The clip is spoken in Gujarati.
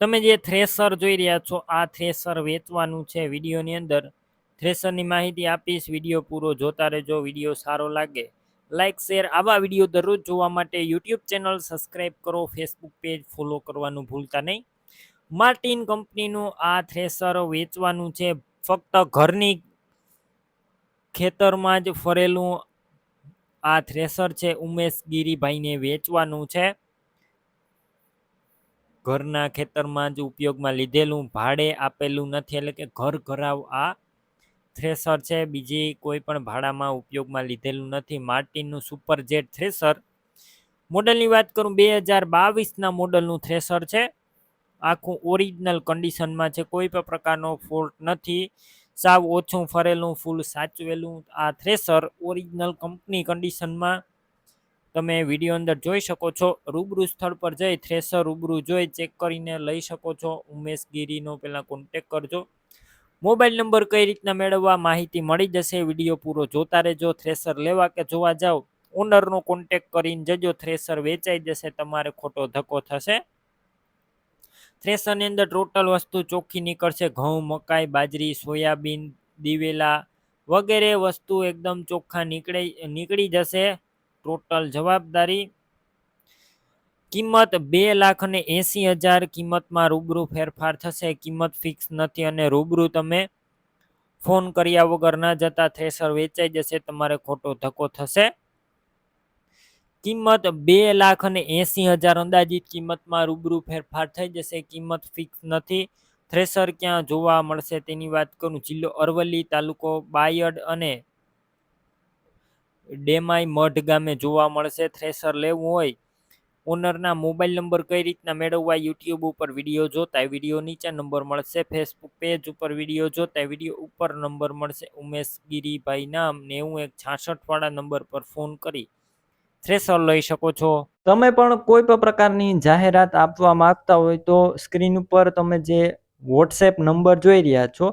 તમે જે થ્રેસર જોઈ રહ્યા છો, આ થ્રેસર વેચવાનું છે વિડીયોની અંદર. થ્રેસરની માહિતી આપીશ, વીડિયો પૂરો જોતા રહેજો, વીડિયો સારો લાગે. લાઇક શેર આવા વીડિયો દરરોજ જોવા માટે યુટ્યુબ ચેનલ સબસ્ક્રાઈબ કરો ફેસબુક પેજ ફોલો કરવાનું ભૂલતા નહીં. માર્ટિન કંપનીનું આ થ્રેસર વેચવાનું છે, ફક્ત ઘરની ખેતરમાં જ ફરેલું આ થ્રેસર છે ઉમેશ ગીરીભાઈને વેચવાનું છે. ઘરના ખેતરમાં જ ઉપયોગમાં લીધેલું, ભાડે આપેલું નથી. એટલે કે ઘર ઘરાવ આ થ્રેસર છે. બીજી કોઈ પણ ભાડામાં ઉપયોગમાં લીધેલું નથી. માર્ટિનનું સુપર જેટ થ્રેસર. મોડલની વાત કરું, બે હજાર બાવીસના મોડલનું થ્રેસર છે. આખું ઓરિજિનલ કન્ડિશનમાં છે. કોઈ પણ પ્રકારનો ફોલ્ટ નથી. સાવ ઓછું ફરેલું, ફૂલ સાચવેલું આ થ્રેસર ઓરિજિનલ કંપની કન્ડિશનમાં તમે વીડિયો અંદર જોઈ શકો છો. રૂબરૂ સ્થળ પર જઈ થ્રેસર રૂબરૂ જોઈ ચેક કરીને લઈ શકો છો. ઉમેશ ગીરીનો પહેલાં કોન્ટેક કરજો. મોબાઈલ નંબર કઈ રીતના મેળવવા માહિતી મળી જશે વીડિયો પૂરો જોતા રહેજો. થ્રેસર લેવા કે જોવા જાઓ ઓનરનો કોન્ટેક કરીને જજો. થ્રેસર વેચાઈ જશે, તમારે ખોટો ધક્કો થશે. થ્રેસરની અંદર ટોટલ વસ્તુ ચોખ્ખી નીકળશે. ઘઉં, મકાઈ, બાજરી, સોયાબીન, દિવેલા વગેરે વસ્તુ એકદમ ચોખ્ખા નીકળે, નીકળી જશે. ટોટલ જવાબદારી કિંમત બે લાખ અને એસી હજાર કિંમતમાં રૂબરૂ ફેરફાર થશે. કિંમત ફિક્સ નથી અને રૂબરૂ તમે ફોન કર્યા વગર ના જતા થ્રેસર વેચાઈ જશે, તમારે ખોટો ધક્કો થશે. કિંમત બે લાખ અને એસી હજાર અંદાજિત કિંમતમાં રૂબરૂ ફેરફાર થઈ જશે. કિંમત ફિક્સ નથી થ્રેસર ક્યાં જોવા મળશે તેની વાત કરું. જિલ્લો અરવલ્લી તાલુકો બાયડ અને ડેમાઈ મઢ ગામે જોવા મળશે, થ્રેસર લેવું હોય. ઓનરના મોબાઈલ નંબર કઈ રીતના મેળવવા યુટ્યુબ ઉપર વીડિયો જોતા વીડિયો નીચે નંબર મળશે, ફેસબુક પેજ ઉપર વીડિયો જોતા વીડિયો ઉપર નંબર મળશે, ઉમેશ ગીરીભાઈ નામ નેવું એક છાસઠવાળા નંબર પર ફોન કરી થ્રેસર લઈ શકો છો. તમે પણ કોઈ પણ પ્રકારની જાહેરાત આપવા માંગતા હોય તો સ્ક્રીન ઉપર તમે જે વોટ્સએપ નંબર જોઈ રહ્યા છો